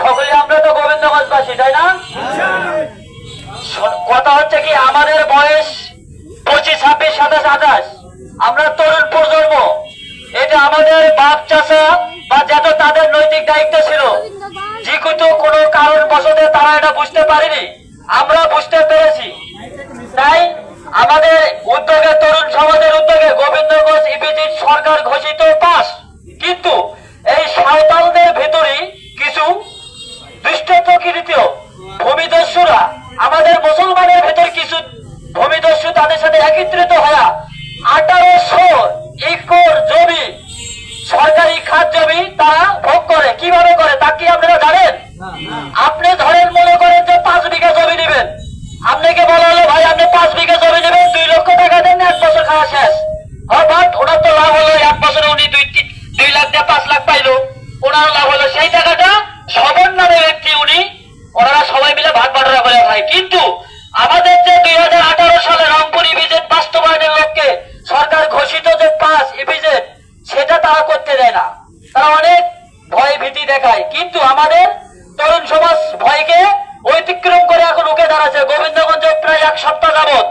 সকলে আমরা তো গোবিন্দগঞ্জবাসী তাই না? কথা হচ্ছে কি আমাদের বয়স পঁচিশ ছাব্বিশ সাতাশ আঠাশ। আমরা তরুণ প্রজন্ম। এটা আমাদের বাপ চাষা বা যত তাদের নৈতিক দায়িত্ব ছিল যেহেতু কোনো কারণ বশতে তারা এটা বুঝতে পারেনি। আমরা বুঝতে পেরেছি। তাই আমাদের উদ্যোগে তরুণ সমাজের উদ্যোগে গোবিন্দগঞ্জ ইপিজিৎ সরকার ঘোষিত পাস। কিন্তু তাদের সাথে একত্রিত হওয়া। আঠারোশো একর জমি সরকারি খাত জমি তারা ভোগ করে। কীভাবে করে তা কি আপনারা জানেন? আপনি ধরেন মনে করেন যে পাঁচ বিঘা জমি নেবেন। আপনাকে বলা হলো ভাই আপনি পাঁচ বিঘা জমি নেবেন দুই লক্ষ টাকা দেন এক বছর খাওয়া শেষ। বাট ওনার তো লাভ হলো এক বছরে উনি দুই দুই লাখ দিয়ে পাঁচ লাখ পাইলো। ওনার লাভ হলো। সেই টাকাটা সবর নামে ব্যক্তি উনি ওনারা সবাই মিলে ভাগ বাটোয়ারা করে খায় কিন্তু আমাদের যে দুই হাজার আঠারো সালে রংপুর ইভিজেট বাস্তবায়নের লক্ষ্যে সরকার ঘোষিত যে পাস ইভিজেট, সেটা তারা করতে দেয় না। তারা অনেক ভয় ভীতি দেখায়। কিন্তু আমাদের তরুণ সমাজ ভয়কে অতিক্রম করে এখন উঠে দাঁড়াচ্ছে। গোবিন্দগঞ্জে প্রায় এক সপ্তাহ যাবৎ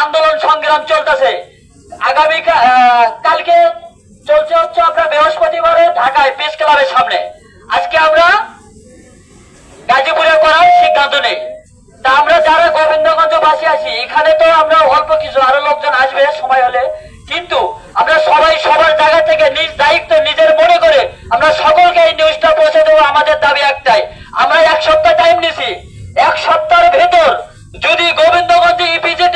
আন্দোলন সংগ্রাম চলতেছে। আগামী কালকে চলছে হচ্ছে আমরা বৃহস্পতিবারে ঢাকায় প্রেস ক্লাবের সামনে। আজকে আমরা গাজীপুরে করার সিদ্ধান্ত নেই। তা আমরা যারা এখানে তো আমরা অল্প কিছু, আরও লোকজন আসবে সময় হলে। কিন্তু আমরা সবাই সবার জায়গা থেকে নিজ দায়িত্ব নিজের মনে করে আমরা সকলকে এই নিউজটা পৌঁছে দেবো, আমাদের দাবি একটাই। আমরা এক সপ্তাহ টাইম নিছি। এক সপ্তাহের ভেতর যদি গোবিন্দগঞ্জ ইপিজেড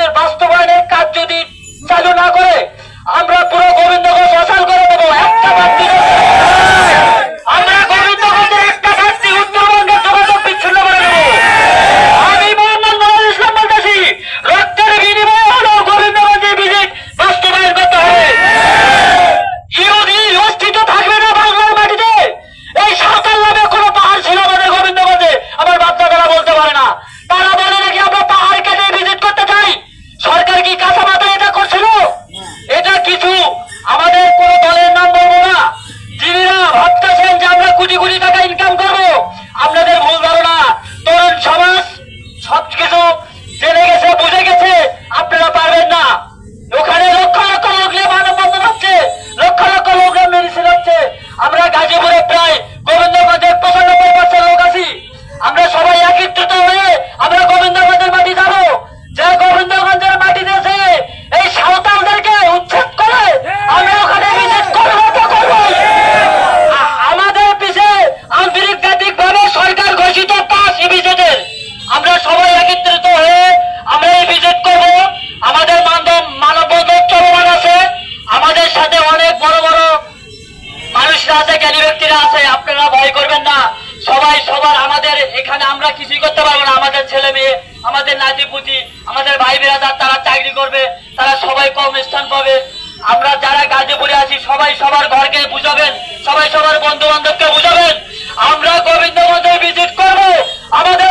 আমাদের নাতি আমাদের ভাই বেরাদার তারা চাকরি করবে, তারা সবাই কম স্থান পাবে। আমরা যারা গাজীপুরে আছি, সবাই সবার ঘরকে বুঝাবেন, সবাই সবার বন্ধু বান্ধবকে বুঝাবেন। আমরা গোবিন্দ মন্দির ভিজিট করব। আমাদের